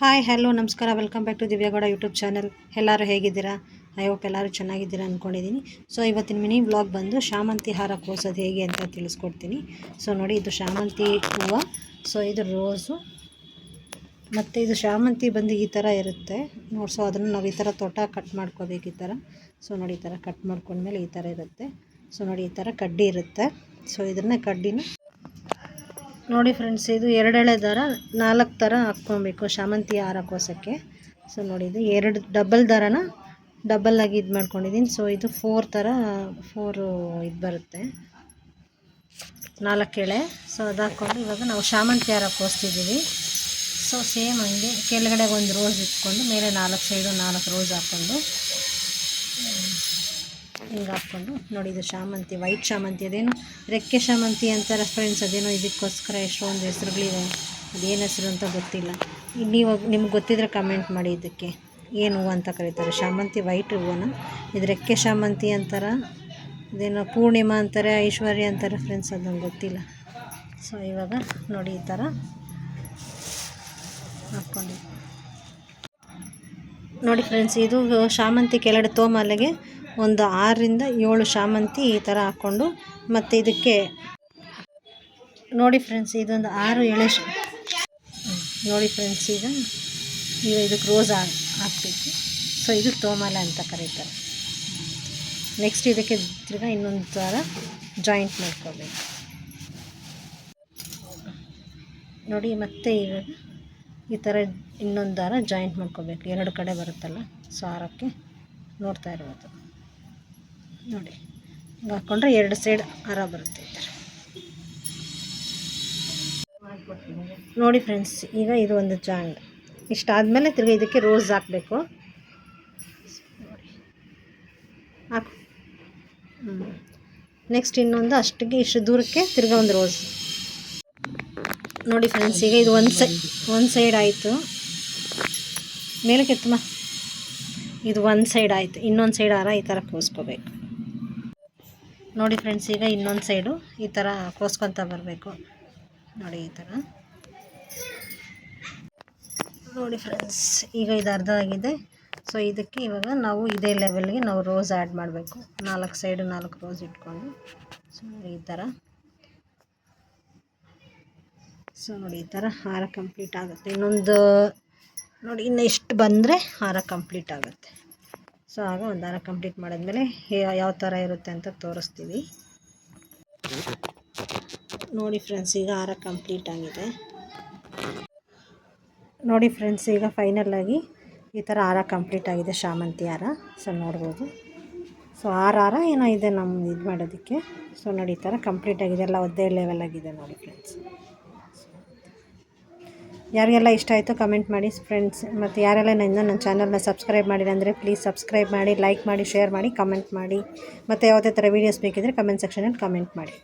Hi hello ನಮಸ್ಕಾರ. Welcome back to Divyagowda YouTube channel ಎಲ್ಲರೂ ಹೇಗಿದ್ದೀರಾ? ಐ ಹೋಪ್ ಎಲ್ಲರೂ ಚೆನ್ನಾಗಿದ್ದೀರಾ ಅಂದ್ಕೊಂಡಿದ್ದೀನಿ ಸೊ ಇವತ್ತಿನ ಮಿನಿ ವ್ಲಾಗ್ ಬಂದು ಶಾಮಂತಿ ಹಾರ ಕೋಸೋದು ಹೇಗೆ ಅಂತ ತಿಳಿಸ್ಕೊಡ್ತೀನಿ. ಸೊ ನೋಡಿ, ಇದು ಶಾಮಂತಿ ಹೂವು. ಸೊ ಇದು ರೋಸು ಮತ್ತು ಇದು ಶಾಮಂತಿ ಬಂದು ಈ ಥರ ಇರುತ್ತೆ. ನೋಡಿ ಸೊ ಅದನ್ನು ನಾವು ಈ ಥರ ತೋಟ ಕಟ್ ಮಾಡ್ಕೋಬೇಕು ಈ ಥರ. ಸೊ ನೋಡಿ, ಈ ಥರ ಕಟ್ ಮಾಡ್ಕೊಂಡ್ಮೇಲೆ ಈ ಥರ ಇರುತ್ತೆ. ಸೊ ನೋಡಿ, ಈ ಥರ ಕಡ್ಡಿ ಇರುತ್ತೆ. ಸೊ ಇದನ್ನೇ ಕಡ್ಡಿನ ನೋಡಿ ಫ್ರೆಂಡ್ಸ್ ಇದು ಎರಡೆಳೆ ದಾರ, ನಾಲ್ಕು ಥರ ಹಾಕ್ಕೊಬೇಕು ಶಾಮಂತಿ ಹಾರ ಕೋಸಕ್ಕೆ. ಸೊ ನೋಡಿ ಇದು ಎರಡು ಡಬಲ್ ದಾರನ ಡಬಲ್ ಆಗಿ ಇದು ಮಾಡ್ಕೊಂಡಿದ್ದೀನಿ ಸೊ ಇದು ಫೋರ್ ಥರ ಫೋರು ಇದು ಬರುತ್ತೆ. ನಾಲ್ಕು ಎಳೆ. ಸೊ ಅದು ಹಾಕ್ಕೊಂಡು ಇವಾಗ ನಾವು ಶಾಮಂತಿ ಹಾರ ಕೋಸ್ತಿದ್ದೀವಿ. ಸೊ ಸೇಮ್ ಹಂಗೆ, ಕೆಳಗಡೆ ಒಂದು ರೋಸ್ ಇಟ್ಕೊಂಡು, ಮೇಲೆ ನಾಲ್ಕು ಸೈಡು ನಾಲ್ಕು ರೋಸ್ ಹಾಕ್ಕೊಂಡು ಹಿಂಗೆ ಹಾಕ್ಕೊಂಡು ನೋಡಿ, ಇದು ಶಾಮಂತಿ ವೈಟ್ ಶಾಮಂತಿ, ಅದೇನು ರೆಕ್ಕೆ ಶಾಮಂತಿ ಅಂತಾರೆ ಫ್ರೆಂಡ್ಸ್ ಅದೇನೋ ಇದಕ್ಕೋಸ್ಕರ ಎಷ್ಟೊಂದು ಹೆಸ್ರುಗಳಿವೆ. ಅದೇನು ಹೆಸರು ಅಂತ ಗೊತ್ತಿಲ್ಲ. ನೀವು ನಿಮ್ಗೆ ಗೊತ್ತಿದ್ರೆ ಕಮೆಂಟ್ ಮಾಡಿ ಇದಕ್ಕೆ. ಏನು ಹೂವು ಅಂತ ಕರೀತಾರೆ? ಶಾಮಂತಿ ವೈಟ್ ಹೂವನ? ಇದು ರೆಕ್ಕೆ ಶಾಮಂತಿ ಅಂತಾರೆ? ಅದೇನೋ ಪೂರ್ಣಿಮಾ ಅಂತಾರೆ, ಐಶ್ವರ್ಯ ಅಂತಾರೆ ಫ್ರೆಂಡ್ಸ್ ಅದು ನಂಗೆ ಗೊತ್ತಿಲ್ಲ. ಸೊ ಇವಾಗ ನೋಡಿ ಈ ಥರ ಹಾಕ್ಕೊಂಡು ನೋಡಿ ಫ್ರೆಂಡ್ಸ್ ಇದು ಶಾಮಂತಿ ಕೆಳಗಡೆ ತೋಮಾಲೆಗೆ ಒಂದು ಆರರಿಂದ ಏಳು ಶಾಮಂತಿ ಈ ಥರ ಹಾಕ್ಕೊಂಡು ಮತ್ತು ಇದಕ್ಕೆ ನೋಡಿ ಫ್ರೆಂಡ್ಸ್ ಇದೊಂದು ಆರು ಎಳೆ ನೋಡಿ ಫ್ರೆಂಡ್ಸ್ ಈಗ ಈಗ ಇದಕ್ಕೆ ರೋಸ್ ಹಾಕ್ಬೇಕು. ಸೊ ಇದು ತೋಮಾಲೆ ಅಂತ ಕರೀತಾರೆ. ನೆಕ್ಸ್ಟ್ ಇದಕ್ಕೆ ತಿರ್ಗಾ ಇನ್ನೊಂದು ಥರ ಜಾಯಿಂಟ್ ಮಾಡ್ಕೋಬೇಕು. ನೋಡಿ, ಮತ್ತೆ ಈಗ ಈ ಥರ ಇನ್ನೊಂದು ದಾರ ಜಾಯಿಂಟ್ ಮಾಡ್ಕೋಬೇಕು. ಎರಡು ಕಡೆ ಬರುತ್ತಲ್ಲ ಸೊ ಹಾರಕ್ಕೆ ನೋಡ್ತಾ ಇರ್ಬೋದು. ನೋಡಿ. ಹಿಂಗೆ ಹಾಕ್ಕೊಂಡ್ರೆ ಎರಡು ಸೈಡ್ ಹರ ಬರುತ್ತೆ ನೋಡಿ ಫ್ರೆಂಡ್ಸ್ ಈಗ ಇದು ಒಂದು ಜಾಯಿಂಟ್ ಇಷ್ಟಾದಮೇಲೆ ತಿರ್ಗಿ ಇದಕ್ಕೆ ರೋಸ್ ಹಾಕಬೇಕು. ಹಾಕು. ಹ್ಞೂ ನೆಕ್ಸ್ಟ್ ಇನ್ನೊಂದು ಅಷ್ಟಿಗೆ ಇಷ್ಟು ದೂರಕ್ಕೆ ತಿರ್ಗಾ ಒಂದು ರೋಸ್ ನೋಡಿ ಫ್ರೆಂಡ್ಸ್ ಈಗ ಇದು ಒಂದು ಸೈ ಒಂದು ಸೈಡ್ ಆಯಿತು. ಮೇಲಕ್ಕೆ ಎತ್ತಮ್ಮ ಇದು ಒಂದು ಸೈಡ್ ಆಯಿತು. ಇನ್ನೊಂದು ಸೈಡ್ ಆರ ಈ ಥರ ಕೋಸ್ಕೋಬೇಕು. ನೋಡಿ ಫ್ರೆಂಡ್ಸ್ ಈಗ ಇನ್ನೊಂದು ಸೈಡು ಈ ಥರ ಕೋಸ್ಕೊತ ಬರಬೇಕು. ನೋಡಿ ಈ ಥರ ನೋಡಿ ಫ್ರೆಂಡ್ಸ್ ಈಗ ಇದು ಅರ್ಧ ಆಗಿದೆ. ಸೊ ಇದಕ್ಕೆ ಇವಾಗ ನಾವು ಇದೇ ಲೆವೆಲ್ಗೆ ನಾವು ರೋಸ್ ಆ್ಯಡ್ ಮಾಡಬೇಕು. ನಾಲ್ಕು ಸೈಡು ನಾಲ್ಕು ರೋಸ್ ಇಟ್ಕೊಂಡು. ಸೊ ಈ ಥರ ಸೊ ನೋಡಿ ಈ ಥರ ಹಾರ ಕಂಪ್ಲೀಟ್ ಆಗುತ್ತೆ. ಇನ್ನೊಂದು, ನೋಡಿ ಇನ್ನು ಇಷ್ಟು ಬಂದರೆ ಹಾರ ಕಂಪ್ಲೀಟ್ ಆಗುತ್ತೆ. ಸೊ ಆಗ ಒಂದು ಹಾರ ಕಂಪ್ಲೀಟ್ ಮಾಡಿದ್ಮೇಲೆ ಯಾವ ಥರ ಇರುತ್ತೆ ಅಂತ ತೋರಿಸ್ತೀವಿ. ನೋಡಿ ಫ್ರೆಂಡ್ಸ್ ಈಗ ಹಾರ ಕಂಪ್ಲೀಟ್ ಆಗಿದೆ. ನೋಡಿ ಫ್ರೆಂಡ್ಸ್ ಈಗ ಫೈನಲ್ಲಾಗಿ ಈ ಥರ ಹಾರ ಕಂಪ್ಲೀಟ್ ಆಗಿದೆ ಶಾಮಂತಿ ಹಾರ ಸೊ ನೋಡ್ಬೋದು. ಸೊ ಆರು ಹಾರ ಏನೋ ಇದೆ ನಮ್ಮ ಇದು ಮಾಡೋದಕ್ಕೆ. ಸೊ ನೋಡಿ ಈ ಥರ ಕಂಪ್ಲೀಟ್ ಆಗಿದೆ, ಎಲ್ಲ ಒದ್ದೆ ಲೆವೆಲ್ ಆಗಿದೆ ನೋಡಿ ಫ್ರೆಂಡ್ಸ್ ಯಾರಿಗೆಲ್ಲ ಇಷ್ಟ ಆಯಿತು ಕಮೆಂಟ್ ಮಾಡಿ ಫ್ರೆಂಡ್ಸ್. ಮತ್ತು ಯಾರೆಲ್ಲ ನನ್ನ ನನ್ನ ಚಾನಲ್ನ ಸಬ್ಸ್ಕ್ರೈಬ್ ಮಾಡಿಲ್ಲ ಅಂದರೆ ಪ್ಲೀಸ್ ಸಬ್ಸ್ಕ್ರೈಬ್ ಮಾಡಿ, ಲೈಕ್ ಮಾಡಿ, ಶೇರ್ ಮಾಡಿ, ಕಮೆಂಟ್ ಮಾಡಿ. ಮತ್ತು ಯಾವುದೇ ಥರ ವೀಡಿಯೋಸ್ ಬೇಕಿದ್ದರೆ ಕಮೆಂಟ್ ಸೆಕ್ಷನಲ್ಲಿ ಕಮೆಂಟ್ ಮಾಡಿ.